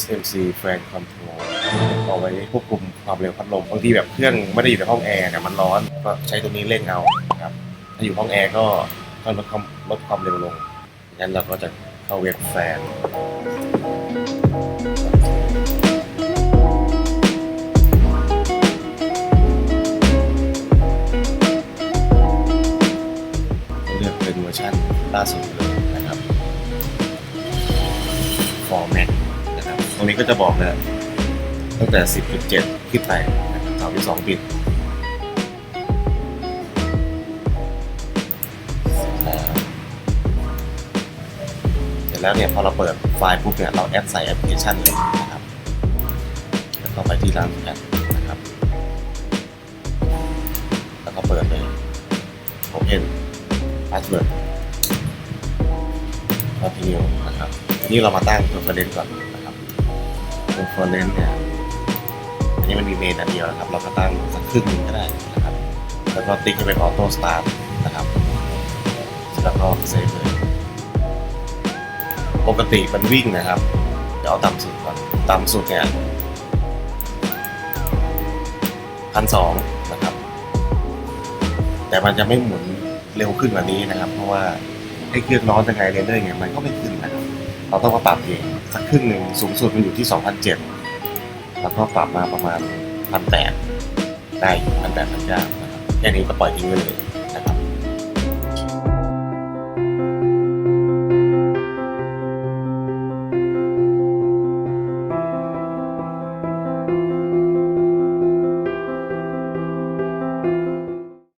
SMC Fan Control เอาไว้ควบคุมความเร็วพัดลมบางทีแบบเครื่องไม่ได้อยู่ในห้องแอร์เนี่ยมันร้อนก็ใช้ตัวนี้เร่งเอาครับถ้าอยู่ห้องแอร์ก็ก็ลดความลดความเร็วลงงั้นเราก็จะเข้าเว็บแฟนเลือกเป็นเวอร์ชันล่าสุดเลย รับตรงนี้ก็จะบอกเลยตั้งแต่ 10.7 ขึ้นไปนะครับ32บิตเสร็จแล้วเนี่ยพอเราเปิดไฟล์ปุ๊บเนี่ยเราแอดใส่แอปพลิเคชันเลยนะครับ แล้วก็ไปที่ร้านแอดนะครับ แล้วก็เปิดเลย Open password continue นะครับ นี้เรามาตั้ง preference ก่อน ครับ preference เนี่ยอันนี้มันมีเมนอันเดียวนะครับ เราก็ตั้งสักครึ่งหนึงก็ได้นะครับ แล้วก็ติ๊กให้เป็น auto start นะครับแล้วก็เซฟเลยปกติมันวิ่งนะครับ เดี๋ยวเอาต่ำสุดก่อนต่ำสุดเนี่ยพันสองนะครับ แต่มันจะไม่หมุนเร็วขึ้นกว่านี้นะครับ เพราะว่าไอ้เครื่องร้อนยังไงเรนเดอร์ไงมันก็ไม่ขึ้นนะครับ เราต้องมาปรับเองสักครึ่งหนึ่งสูงสุดมันอยู่ที่ 2,007แล้วก็ปรับมาประมาณ 1,800 ได้1,800 1,900นะครับแค่นี้ก็ปล่อยทิ้งไปเลย